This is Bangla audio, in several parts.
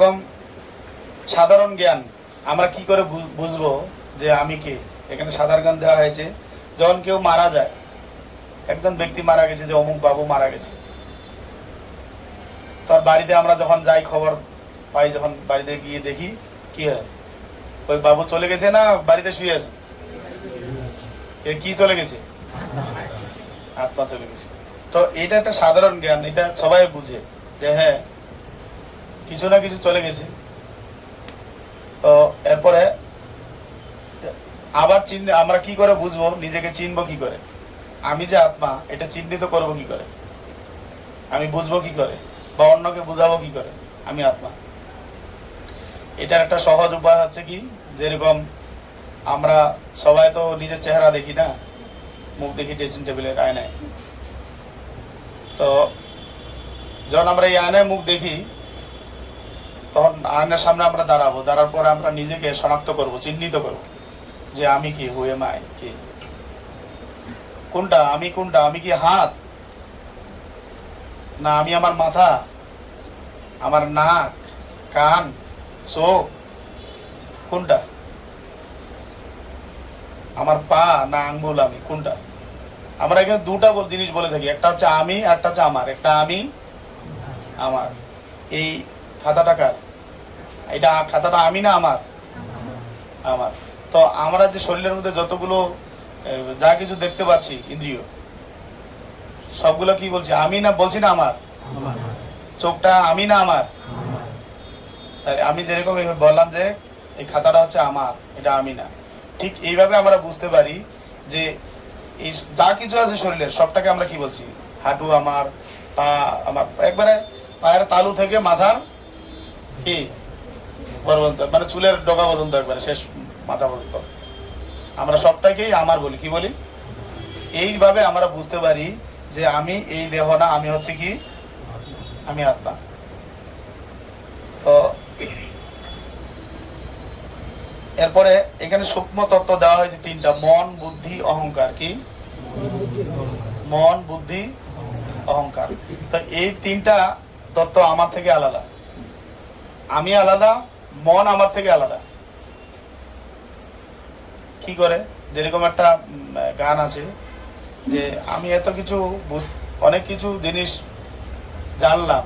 এবং সাধারণ জ্ঞান, আমরা কি করে বুঝব যে আমি কে? এখানে সাধারণ জ্ঞান দেওয়া হয়েছে, যখন কেউ মারা যায়, একজন ব্যক্তি মারা গেছে যে অমুক বাবু মারা গেছে। তার বাড়িতে আমরা যখন যাই, খবর পাই, যখন বাড়িতে গিয়ে দেখি, কি হয়? ওই বাবু চলে গেছে না বাড়িতে শুয়ে আছে? কি চলে গেছে? আত্মা চলে গেছে। তো এটা একটা সাধারণ জ্ঞান, এটা সবাই বুঝে যে হ্যাঁ কিছু না কিছু চলে গেছে। তো এরপরে আবার চিহ্ন, আমরা কি করে বুঝব? নিজেকে চিনবো কি করে? আমি যে আত্মা, এটা চিহ্নিত করব কি করে? আমি বুঝব কি করে? বা অন্যকে বুঝাবো কি করে? আমি আত্মা। এটার একটা সহজ উপায় হচ্ছে কি? যেরকম আমরা সবাই তো নিজের চেহারা দেখি না? মুখ দেখি ড্রেসিং টেবিলের আয়নায়। তো যখন আমরা এই আয়নায় মুখ দেখি তখন আয়নার সামনে আমরা দাঁড়াবো, দাঁড়ার পরে আমরা নিজেকে শনাক্ত করব, চিহ্নিত করব যে আমি কি হুয়ে মাই কি? কোনটা, আমি কোনটা, আমি কি হাত? না, আমি আমার মাথা, আমার নাক, কান, চোখ, কোনটা? আমার পা, না, আঙ্গুল, আমি, কোনটা? আমরা এখানে দুটা জিনিস বলে থাকি, একটা হচ্ছে আমি একটা হচ্ছে আমার, একটা আমি, আমার। এই খাতাটা কার? এটা খাতাটা আমি না আমার। আমার। তো আমরা যে শরীরের মধ্যে যতগুলো যা কিছু দেখতে পাচ্ছি ইন্দ্রিয় সবগুলো কি বলছি? আমি না বলছি না আমার? চোখটা আমি না আমার? তাই আমি যেরকম বললাম যে এই খাতাটা হচ্ছে আমার এটা আমি না। ঠিক এইভাবে আমরা বুঝতে পারি যে এই যা কিছু আছে শরীরের সবটাকে আমরা কি বলছি? হাঁটু আমার পা আমার। একবারে পায়ের তালু থেকে মাথার কি? পর্যন্ত মানে চুলের ডগা পর্যন্ত একবারে শেষ মাথা পর্যন্ত। আমরা সবটাকেই আমার বলি, কি বলি? এইভাবে আমরা বুঝতে পারি যে আমি এই দেহ না, আমি হচ্ছে কি? আমি আত্মা। তো এরপরে এখানে সূক্ষ্ম তত্ত্ব দেওয়া হয়েছে তিনটা, মন, বুদ্ধি, অহংকার, কি? মন, বুদ্ধি, অহংকার। তো এই তিনটা তত্ত্ব আমার থেকে আলাদা। আমি আলাদা মন আমার থেকে আলাদা। কি করে? যেরকম একটা গান আছে যে আমি এত কিছু অনেক কিছু জিনিস জানলাম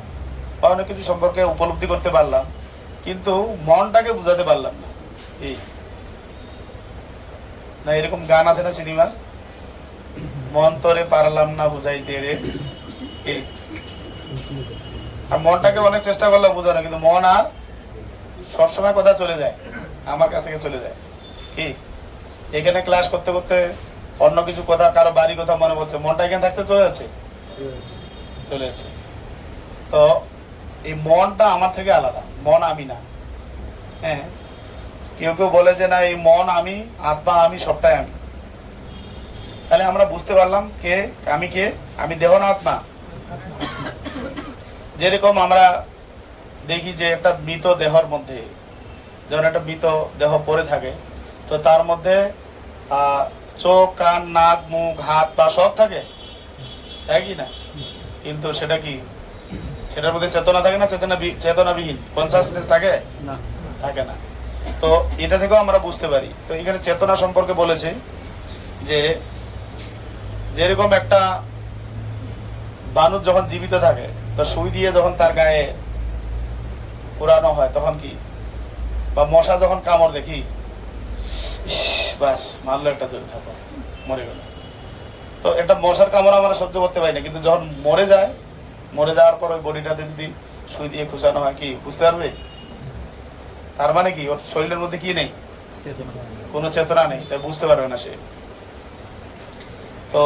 বা অনেক কিছু সম্পর্কে উপলব্ধি করতে পারলাম, কিন্তু মনটাকে বুঝাতে পারলাম না। এই। না, এরকম গান আছে না সিনেমার মন তোরে পারলাম না বুঝাইতে রে। আর মনটাকে অনেক চেষ্টা করলাম বোঝানো কিন্তু মন আর সবসময় কথা চলে যায়, আমার কাছ থেকে চলে যায়। কি? এখানে ক্লাস করতে করতে অন্য কিছু কথা, কারও বাড়ি কথা মনে পড়ছে, মনটা এখানে থাকতে চলে যাচ্ছে? চলে যাচ্ছে। তো এই মনটা আমার থেকে আলাদা, মন আমি না। হ্যাঁ? কেউ কেউ বলে যে, না, এই মন আমি, আত্মা আমি, সবটাই আমি। তাহলে আমরা বুঝতে পারলাম কে, আমি কে? আমি দেহ না, আত্মা? যেরকম আমরা দেখি যে একটা মৃত দেহর মধ্যে যখন একটা মৃত দেহ পড়ে থাকে তো তার মধ্যে চোখ কান নাক মুখ হাত পা সব থাকে? তাই কি না? কিন্তু সেটা কি? সেটার মধ্যে চেতনা থাকে না? চেতনা চেতনাবিহীন? কনসাসনেস থাকে? না। থাকে না। তো এটা থেকেও আমরা বুঝতে পারি। তো এখানে চেতনা সম্পর্কে বলেছে যে যেরকম একটা বানর যখন জীবিত থাকে তো সুই দিয়ে যখন তার গায়ে পুরানো হয়, তখন কি? বা মশা যখন কামড় দেখি বাস, মারলো একটা জোরে থাকো মরে গেল। তো একটা মশার কামড় আমরা সহ্য করতে পারি না, কিন্তু যখন মরে যায়, মরে যাওয়ার পর ওই বডিটাতে যদি সুই দিয়ে খুশানো হয়, কি, বুঝতে পারবে? তার মানে কি, ওর শরীরের মধ্যে কি নেই? কোনো চেতনা নেই বুঝতে পারবে না সে। তো